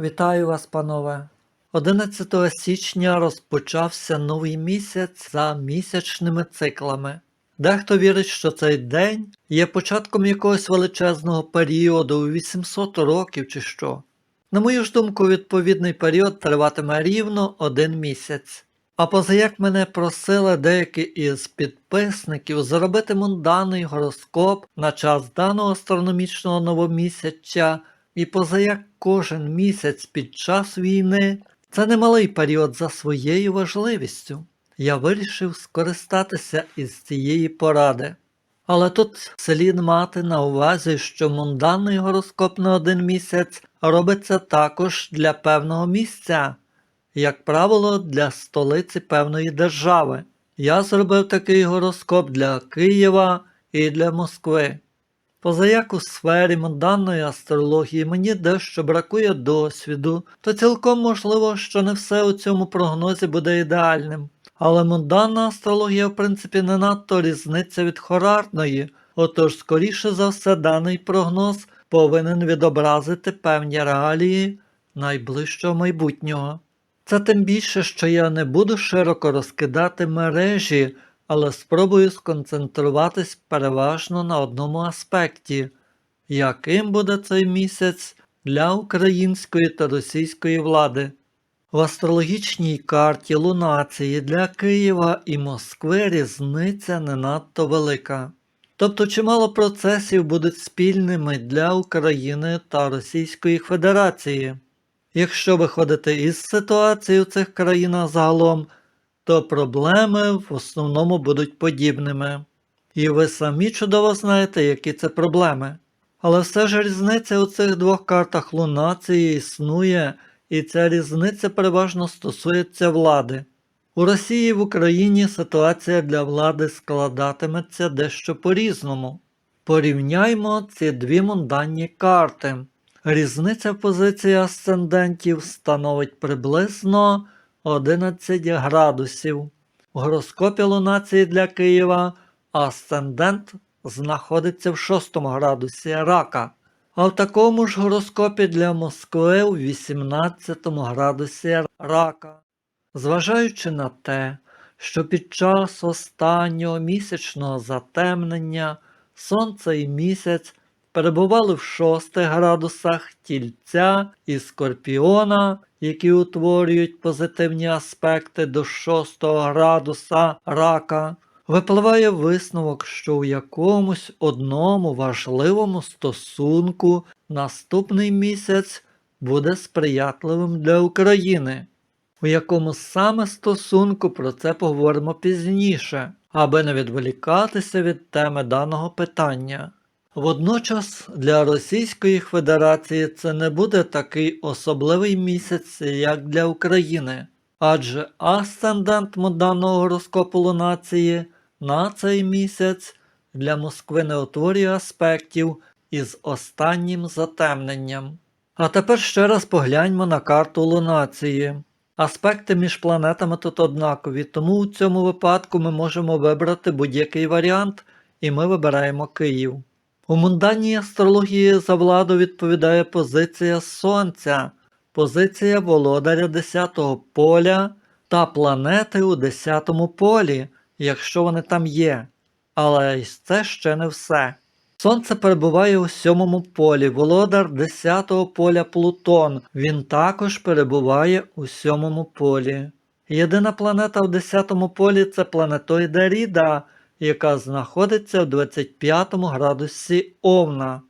Вітаю вас, панове. 11 січня розпочався новий місяць за місячними циклами. Дехто вірить, що цей день є початком якогось величезного періоду у 800 років чи що. На мою ж думку, відповідний період триватиме рівно один місяць. А позаяк мене просили деякі із підписників зробити мунданний гороскоп на час даного астрономічного новомісяча, і позаяк кожен місяць під час війни це немалий період за своєю важливістю. Я вирішив скористатися із цієї поради. Але тут слід мати на увазі, що мунданний гороскоп на один місяць робиться також для певного місця, як правило, для столиці певної держави. Я зробив такий гороскоп для Києва і для Москви. Позаяк у сфері мунданної астрології мені дещо бракує досвіду, то цілком можливо, що не все у цьому прогнозі буде ідеальним. Але мунданна астрологія, в принципі, не надто різниця від хорарної, отож, скоріше за все, даний прогноз повинен відобразити певні реалії найближчого майбутнього. Це тим більше, що я не буду широко розкидати мережі, але спробую сконцентруватись переважно на одному аспекті, яким буде цей місяць для української та російської влади. В астрологічній карті лунації для Києва і Москви різниця не надто велика. Тобто чимало процесів будуть спільними для України та Російської Федерації. Якщо виходити із ситуації у цих країнах загалом, то проблеми в основному будуть подібними. І ви самі чудово знаєте, які це проблеми. Але все ж різниця у цих двох картах лунації існує, і ця різниця переважно стосується влади. У Росії і в Україні ситуація для влади складатиметься дещо по-різному. Порівняймо ці дві мунданні карти. Різниця в позиції асцендентів становить приблизно 11 градусів. У гороскопі лунації для Києва асцендент знаходиться в 6 градусі рака, а в такому ж гороскопі для Москви у 18 градусі рака. Зважаючи на те, що під час останнього місячного затемнення Сонце і місяць перебували в 6 градусах тільця і скорпіона, які утворюють позитивні аспекти до 6 градуса рака, випливає висновок, що у якомусь одному важливому стосунку наступний місяць буде сприятливим для України. У якому саме стосунку про це поговоримо пізніше, аби не відволікатися від теми даного питання. Водночас для Російської Федерації це не буде такий особливий місяць, як для України, адже асцендент даного гороскопу лунації на цей місяць для Москви не утворює аспектів із останнім затемненням. А тепер ще раз погляньмо на карту лунації. Аспекти між планетами тут однакові, тому у цьому випадку ми можемо вибрати будь-який варіант, і ми вибираємо Київ. У мунданній астрології за владу відповідає позиція Сонця, позиція володаря 10-го поля та планети у 10-му полі, якщо вони там є. Але й це ще не все. Сонце перебуває у сьомому полі, володар 10-го поля Плутон. Він також перебуває у сьомому полі. Єдина планета в 10-му полі це планетоїда Ріда, яка знаходиться в 25 градусі Овна.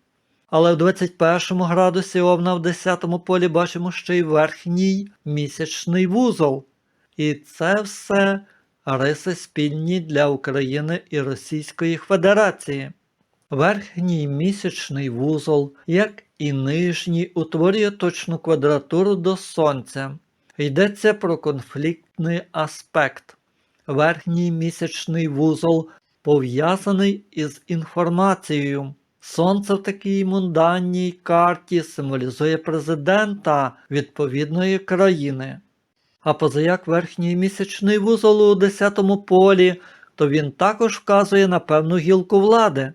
Але в 21 градусі Овна в 10-му полі бачимо ще й верхній місячний вузол. І це все риси спільні для України і Російської Федерації. Верхній місячний вузол, як і нижній, утворює точну квадратуру до Сонця. Йдеться про конфліктний аспект. Верхній місячний вузол пов'язаний із інформацією. Сонце в такій мунданній карті символізує президента відповідної країни. А позаяк верхній місячний вузол у 10-му полі, то він також вказує на певну гілку влади.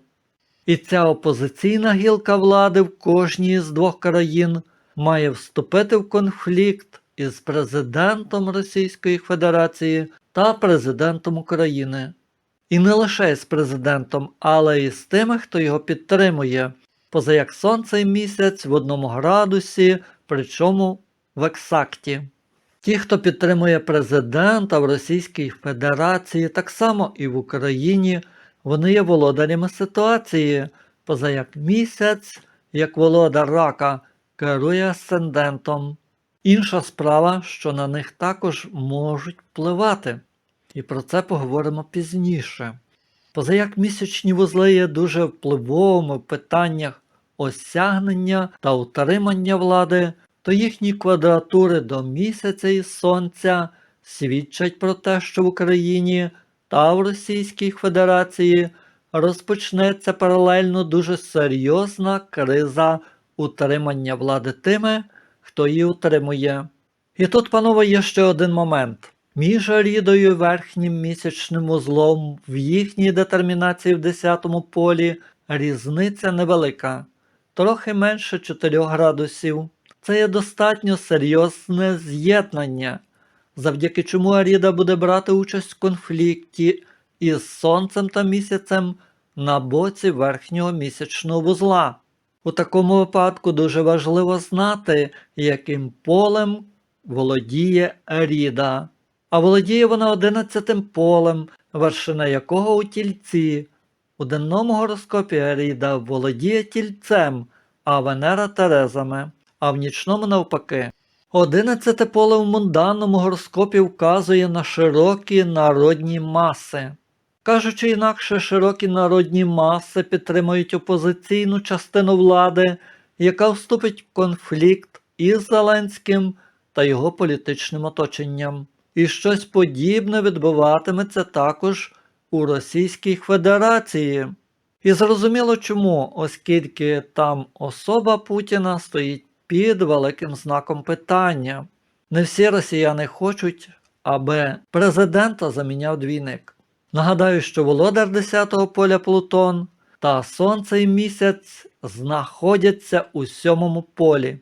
І ця опозиційна гілка влади в кожній з двох країн має вступити в конфлікт із президентом Російської Федерації та президентом України. І не лише з президентом, але й з тими, хто його підтримує, поза як сонце і місяць в одному градусі, причому в ексакті. Ті, хто підтримує президента в Російській Федерації, так само і в Україні, вони є володарями ситуації, поза як місяць, як володар рака, керує асцендентом. Інша справа, що на них також можуть впливати, і про це поговоримо пізніше. Поза як місячні вузли є дуже впливовими в питаннях осягнення та утримання влади, то їхні квадратури до місяця і сонця свідчать про те, що в Україні та в Російській Федерації розпочнеться паралельно дуже серйозна криза утримання влади тими, хто її утримує. І тут, панове, є ще один момент. Між Рідою і верхнім місячним узлом в їхній детермінації в 10 полі різниця невелика, трохи менше 4 градусів. Це є достатньо серйозне з'єднання, завдяки чому Аріда буде брати участь в конфлікті із Сонцем та місяцем на боці верхнього місячного вузла. У такому випадку дуже важливо знати, яким полем володіє Аріда. А володіє вона одинадцятим полем, вершина якого у тільці. У денному гороскопі Аріда володіє тільцем, а Венера Терезами, а в нічному навпаки. Одинадцяте поле в мунданному гороскопі вказує на широкі народні маси. Кажучи інакше, широкі народні маси підтримують опозиційну частину влади, яка вступить в конфлікт із Зеленським та його політичним оточенням. І щось подібне відбуватиметься також у Російській Федерації. І зрозуміло чому, оскільки там особа Путіна стоїть під великим знаком питання. Не всі росіяни хочуть, аби президента заміняв двійник. Нагадаю, що володар 10-го поля Плутон та Сонце і місяць знаходяться у сьомому полі.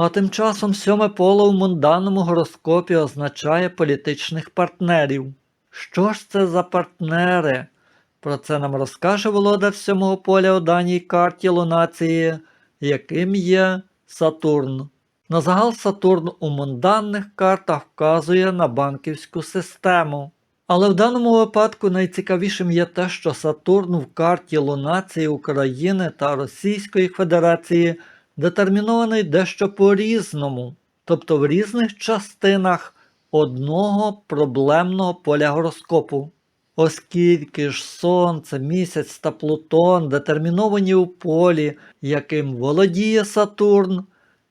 А тим часом сьоме поле у мунданному гороскопі означає політичних партнерів. Що ж це за партнери? Про це нам розкаже володар сьомого поля у даній карті лунації, яким є Сатурн. На загал Сатурн у мунданних картах вказує на банківську систему. Але в даному випадку найцікавішим є те, що Сатурн в карті лунації України та Російської Федерації детермінований дещо по-різному, тобто в різних частинах одного проблемного поля гороскопу. Оскільки ж Сонце, місяць та Плутон детерміновані у полі, яким володіє Сатурн,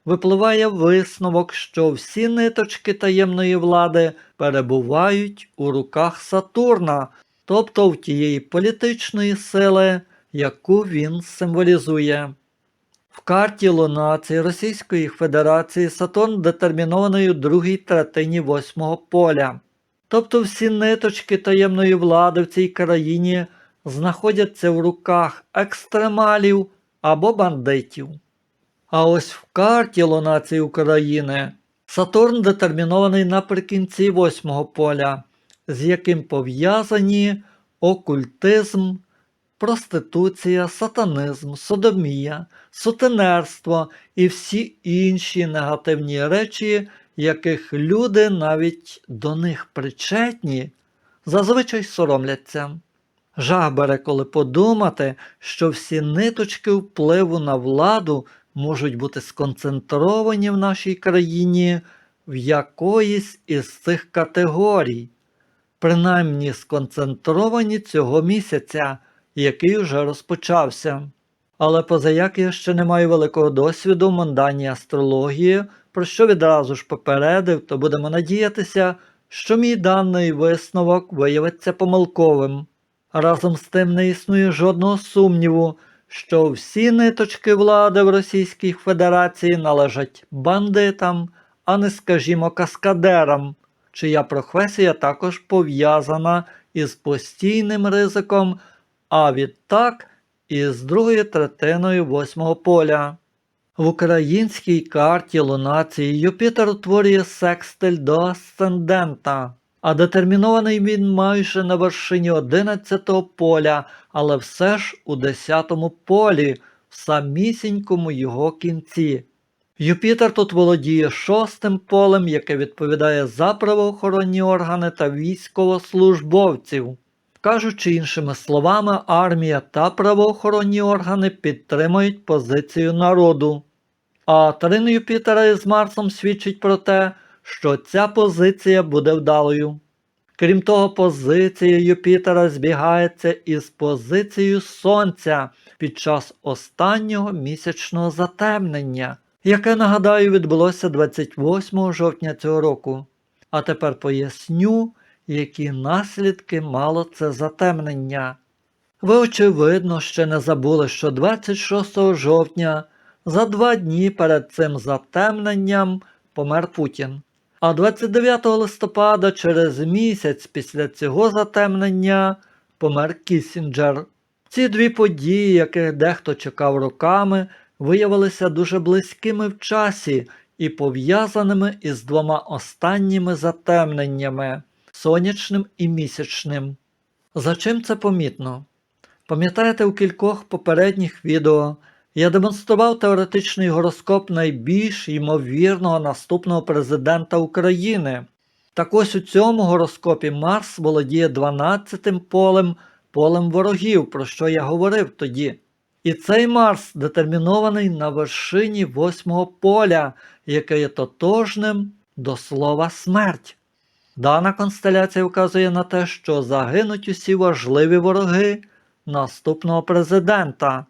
випливає висновок, що всі ниточки таємної влади перебувають у руках Сатурна, тобто в тієї політичної сили, яку він символізує. Карті лунації Російської Федерації Сатурн детермінований у другій третині восьмого поля. Тобто всі ниточки таємної влади в цій країні знаходяться в руках екстремалів або бандитів. А ось в карті лунації України Сатурн детермінований наприкінці восьмого поля, з яким пов'язані окультизм, проституція, сатанизм, содомія, сутенерство і всі інші негативні речі, яких люди навіть до них причетні, зазвичай соромляться. Жах бере, коли подумати, що всі ниточки впливу на владу можуть бути сконцентровані в нашій країні в якоїсь із цих категорій, принаймні сконцентровані цього місяця, який вже розпочався. Але позаяк я ще не маю великого досвіду в манданні астрології, про що відразу ж попередив, то будемо надіятися, що мій даний висновок виявиться помилковим. Разом з тим не існує жодного сумніву, що всі ниточки влади в Російській Федерації належать бандитам, а не, скажімо, каскадерам, чия професія також пов'язана із постійним ризиком, а відтак із другою третиною восьмого поля. В українській карті лунації Юпітер утворює секстиль до асцендента, а детермінований він майже на вершині 11-го поля, але все ж у 10-му полі, в самісінькому його кінці. Юпітер тут володіє шостим полем, яке відповідає за правоохоронні органи та військовослужбовців. Кажучи іншими словами, армія та правоохоронні органи підтримують позицію народу. А трин Юпітера із Марсом свідчить про те, що ця позиція буде вдалою. Крім того, позиція Юпітера збігається із позицією Сонця під час останнього місячного затемнення, яке, нагадаю, відбулося 28 жовтня цього року. А тепер поясню, які наслідки мало це затемнення. Ви, очевидно, ще не забули, що 26 жовтня, за два дні перед цим затемненням, помер Путін. А 29 листопада, через місяць після цього затемнення, помер Кісінджер. Ці дві події, яких дехто чекав роками, виявилися дуже близькими в часі і пов'язаними із двома останніми затемненнями сонячним і місячним. За чим це помітно? Пам'ятаєте, у кількох попередніх відео я демонстрував теоретичний гороскоп найбільш ймовірного наступного президента України. Так ось у цьому гороскопі Марс володіє 12-тим полем, полем ворогів, про що я говорив тоді. І цей Марс детермінований на вершині восьмого поля, яке є тотожним до слова смерть. Дана констеляція вказує на те, що загинуть усі важливі вороги наступного президента.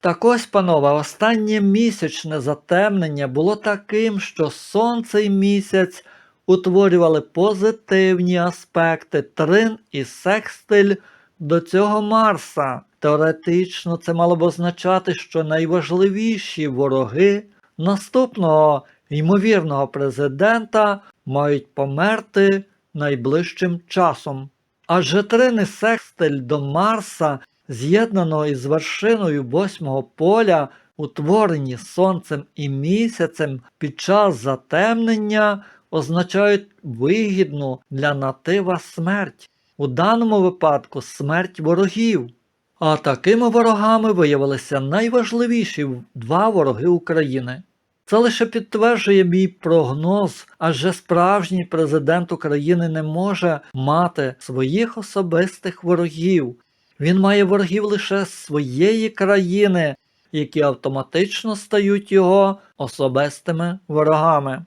Так ось, панове, останнє місячне затемнення було таким, що сонце і місяць утворювали позитивні аспекти трин і секстиль до цього Марса. Теоретично це мало б означати, що найважливіші вороги наступного ймовірного президента мають померти найближчим часом. Адже трини секстиль до Марса, з'єднаного із вершиною восьмого поля, утворені Сонцем і місяцем під час затемнення, означають вигідну для натива смерть, у даному випадку смерть ворогів. А такими ворогами виявилися найважливіші два вороги України. Це лише підтверджує мій прогноз, адже справжній президент України не може мати своїх особистих ворогів. Він має ворогів лише своєї країни, які автоматично стають його особистими ворогами.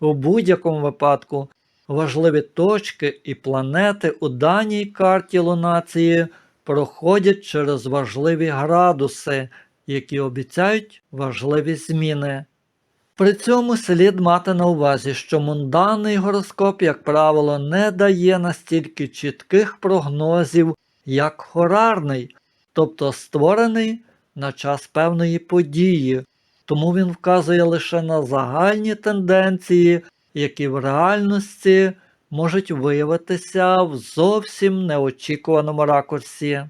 У будь-якому випадку важливі точки і планети у даній карті лунації проходять через важливі градуси, які обіцяють важливі зміни. При цьому слід мати на увазі, що мунданний гороскоп, як правило, не дає настільки чітких прогнозів, як хорарний, тобто створений на час певної події, тому він вказує лише на загальні тенденції, які в реальності можуть виявитися в зовсім неочікуваному ракурсі.